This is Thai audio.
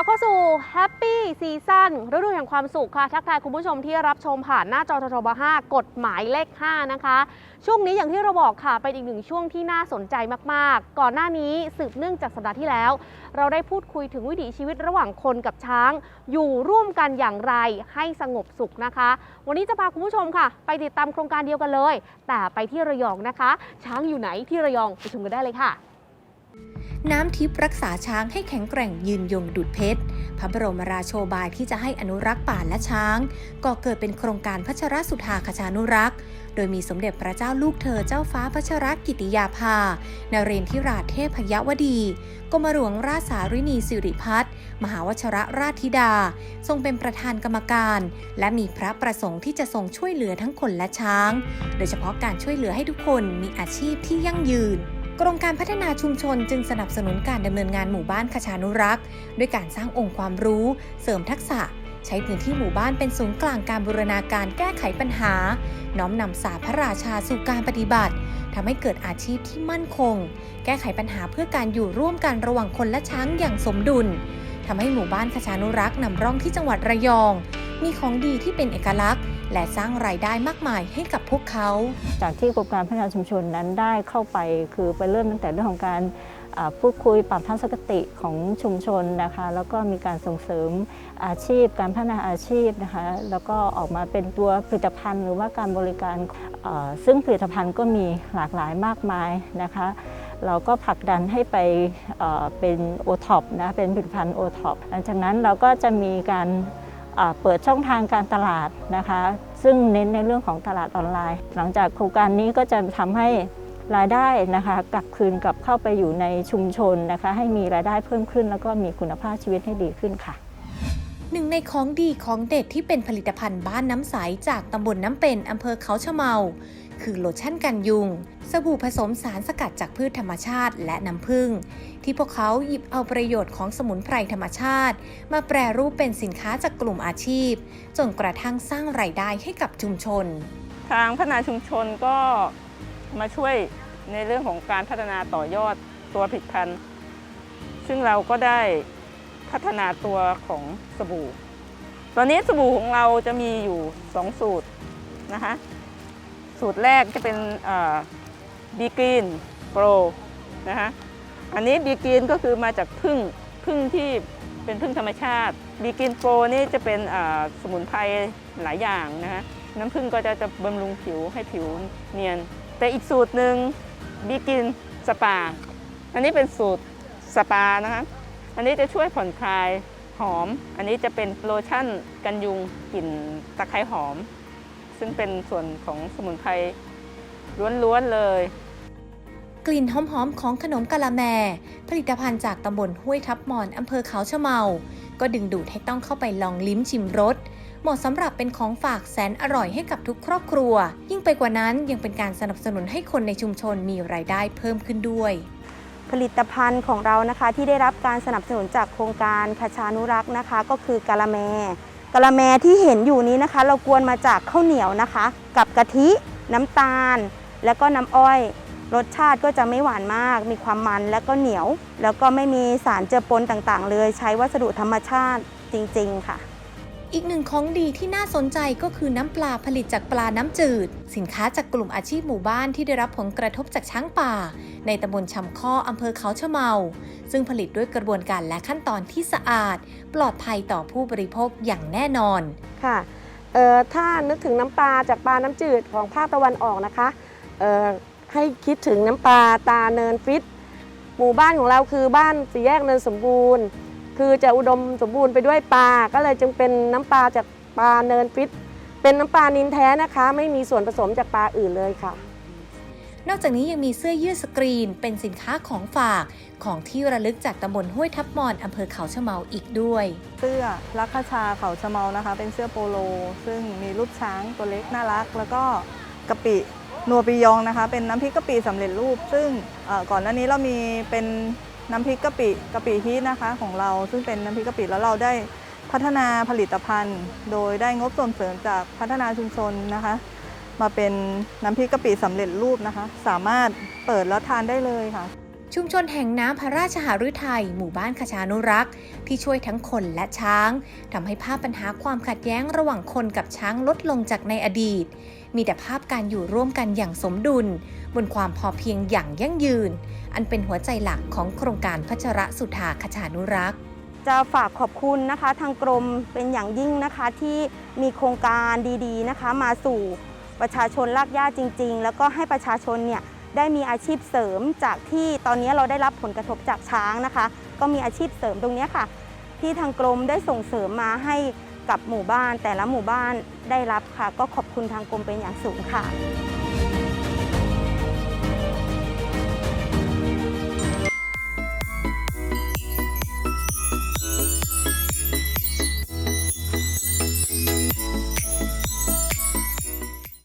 ลับเข้าสู่ Happy Season ฤดูแห่งความสุขค่ะ ทักทายคุณผู้ชมที่รับชมผ่านหน้าจอททบ5กฎหมายเลข 5 นะคะ ช่วงนี้อย่างที่เราบอกค่ะ เป็นอีกหนึ่งช่วงที่น่าสนใจมาก ๆ ก่อนหน้านี้สืบเนื่องจากสัปดาห์ที่แล้ว เราได้พูดคุยถึงวิถีชีวิตระหว่างคนกับช้าง อยู่ร่วมกันอย่างไรให้สงบสุขนะคะ วันนี้จะพาคุณผู้ชมค่ะ ไปติดตามโครงการเดียวกันเลย แต่ไปที่ระยองนะคะ ช้างอยู่ไหนที่ระยองไปชมกันได้เลยค่ะ น้ำทิพย์รักษาช้างให้แข็งแกร่งยืนยงดุดเพชร พระบรมราโชบายที่จะให้อนุรักษ์ป่าและช้าง ก็เกิดเป็นโครงการพัชรสุธาคชานุรักษ์ โดยมีสมเด็จพระเจ้าลูกเธอเจ้าฟ้าพัชรกิติยาภา นเรนทิราชเทพยวดี กรมหลวงราชสารินีสิริพัฒน์มหาวชรราชธิดา ทรงเป็นประธานกรรมการ และมีพระประสงค์ที่จะทรงช่วยเหลือทั้งคนและช้าง โดยเฉพาะการช่วยเหลือให้ทุกคนมีอาชีพที่ยั่งยืน กรมการพัฒนาชุมชนจึงสนับสนุนการดำเนินงานหมู่บ้านคชานุรักษ์ ด้วยการสร้างองค์ความรู้ เสริมทักษะ ใช้พื้นที่หมู่บ้านเป็นศูนย์กลางการบูรณาการแก้ไขปัญหา น้อมนำสาพระราชาสู่การปฏิบัติทำให้เกิดอาชีพที่มั่นคง แก้ไขปัญหาเพื่อการอยู่ร่วมกันระหว่างคนและช้างอย่างสมดุลทำให้หมู่บ้านคชานุรักษ์นำร่องที่จังหวัดระยอง มีของดีที่เป็นเอกลักษณ์ และสร้างรายได้มากมายให้กับพวกเขา จากที่กรมการพัฒนาชุมชนนั้นได้เข้าไปคือไปเริ่มตั้งแต่เรื่องของการพูดคุยปรับทัศนคติของชุมชนนะคะแล้วก็มีการส่งเสริมอาชีพ การพัฒนาอาชีพนะคะแล้วก็ออกมาเป็นตัวผลิตภัณฑ์หรือว่าการบริการซึ่งผลิตภัณฑ์ก็มีหลากหลายมากมายนะคะเราก็ผลักดันให้ไปเป็นโอท็อปนะเป็นผลิตภัณฑ์โอท็อปหลังจากนั้นเราก็จะมีการ เปิดช่องทางการตลาดนะคะ ซึ่งเน้นในเรื่องของตลาดออนไลน์ หลังจากโครงการนี้ก็จะทำให้รายได้นะคะกลับคืนกลับเข้าไปอยู่ในชุมชนนะคะ ให้มีรายได้เพิ่มขึ้น แล้วก็มีคุณภาพชีวิตให้ดีขึ้นค่ะหนึ่งในของดีของเด็ดที่เป็นผลิตภัณฑ์บ้านน้ำใสจากตำบลน้ำเป็นอำเภอเขาชะเมา คือโลชั่นกันยุง สบู่ผสมสารสกัดจากพืชธรรมชาติและน้ำผึ้งที่พวกเขาหยิบเอาประโยชน์ของสมุนไพรธรรมชาติ มาแปรรูปเป็นสินค้าจากกลุ่มอาชีพ จนกระทั่งสร้างรายได้ให้กับชุมชน ทางพัฒนาชุมชนก็มาช่วยในเรื่องของการพัฒนาต่อยอดตัวผลิตภัณฑ์ ซึ่งเราก็ได้พัฒนาตัวของสบู่ ตอนนี้สบู่ของเราจะมีอยู่ 2 สูตรนะคะ สูตรแรกจะเป็นบีกรีนโปรนะคะอันนี้บีกรีนก็คือมาจากพึ่งพึ่งที่เป็นพึ่งธรรมชาติบีกรีนโปรนี่จะเป็นสมุนไพรหลายอย่างนะคะน้ำผึ้งก็จะจะบำรุงผิวให้ผิวเนียน แต่อีกสูตรหนึ่งบีกินสปา อันนี้เป็นสูตรสปานะคะอันนี้จะช่วยผ่อนคลายหอม อันนี้จะเป็นโลชั่นกันยุงกลิ่นตะไคร้หอม ซึ่งเป็นส่วนของสมุนไพรล้วนๆเลย กลิ่นหอมๆของขนมกะละแม ผลิตภัณฑ์จากตำบลห้วยทับหมอนอำเภอเขาชะเมา ก็ดึงดูดให้ต้องเข้าไปลองลิ้มชิมรสเหมาะสำหรับเป็นของฝากแสนอร่อยให้กับทุกครอบครัว ยิ่งไปกว่านั้นยังเป็นการสนับสนุนให้คนในชุมชนมีรายได้เพิ่มขึ้นด้วยผลิตภัณฑ์ของเรานะคะที่ได้รับการสนับสนุนจากโครงการคชานุรักษ์นะคะ ก็คือกะละแม กะละแมที่เห็นอยู่นี้นะคะ เรากวนมาจากข้าวเหนียวนะคะ กับกะทิน้ำตาล แล้วก็น้ำอ้อย รสชาติก็จะไม่หวานมาก มีความมันแล้วก็เหนียว แล้วก็ไม่มีสารเจือปนต่างๆ เลยใช้วัสดุธรรมชาติจริง ๆ ค่ะ อีกหนึ่งของดีที่น่าสนใจก็คือน้ำปลาผลิตจากปลาน้ำจืด สินค้าจากกลุ่มอาชีพหมู่บ้านที่ได้รับผลกระทบจากช้างป่า ในตำบลชำข้ออำเภอเขาชะเมา ซึ่งผลิตด้วยกระบวนการและขั้นตอนที่สะอาด ปลอดภัยต่อผู้บริโภคอย่างแน่นอน ค่ะเอ่อถ้านึกถึงน้ำปลาจากปลาน้ำจืดของภาคตะวันออกนะคะเอ่อให้คิดถึงน้ำปลาตาเนินฟิต หมู่บ้านของเราคือบ้านสี่แยกเนินสมบูรณ์ คือจะอุดมสมบูรณ์ไปด้วยปลา ก็เลยจึงเป็นน้ำปลาจากปลาเนินฟิต เป็นน้ำปลานินแท้นะคะ ไม่มีส่วนผสมจากปลาอื่นเลยค่ะ นอกจากนี้ยังมีเสื้อยืดสกรีน เป็นสินค้าของฝากของที่ระลึกจากตำบลห้วยทับมอนอำเภอเขาชะเมาอีกด้วย เสื้อลักขชาเขาชะเมานะคะ เป็นเสื้อโปโล ซึ่งมีรูปช้างตัวเล็กน่ารัก แล้วก็กะปินัวปิยองนะคะ เป็นน้ำพริกกะปิสำเร็จรูป ซึ่งเอ่อก่อนหน้านี้เรามีเป็น น้ำพริกกะปิกะปิฮีทนะคะของเราซึ่งเป็นน้ำพริกกะปิแล้วเราได้พัฒนาผลิตภัณฑ์ โดยได้งบส่วนเสริมจากพัฒนาชุมชนนะคะ มาเป็นน้ำพริกกะปิสำเร็จรูปนะคะ สามารถเปิดแล้วทานได้เลยค่ะ ชุมชนแห่งน้ำพระราชหฤทัยหมู่บ้านขชานุรักษ์ ที่ช่วยทั้งคนและช้างทำให้ภาพปัญหาความขัดแย้งระหว่างคนกับช้างลดลงจากในอดีต มีแต่ภาพการอยู่ร่วมกันอย่างสมดุล บนความพอเพียงอย่างยั่งยืน อันเป็นหัวใจหลักของโครงการพัชรสุธาขชานุรักษ์จะฝากขอบคุณนะคะทางกรมเป็นอย่างยิ่งนะคะที่มีโครงการดีๆนะคะ มาสู่ประชาชนลากย่าจริง ๆ แล้วก็ให้ประชาชนเนี่ย ได้มีอาชีพเสริมจากที่ตอนนี้เราได้รับผลกระทบจากช้างนะคะ ก็มีอาชีพเสริมตรงนี้ค่ะ ที่ทางกรมได้ส่งเสริมมาให้กับหมู่บ้าน แต่ละหมู่บ้านได้รับค่ะ ก็ขอบคุณทางกรมเป็นอย่างสูงค่ะ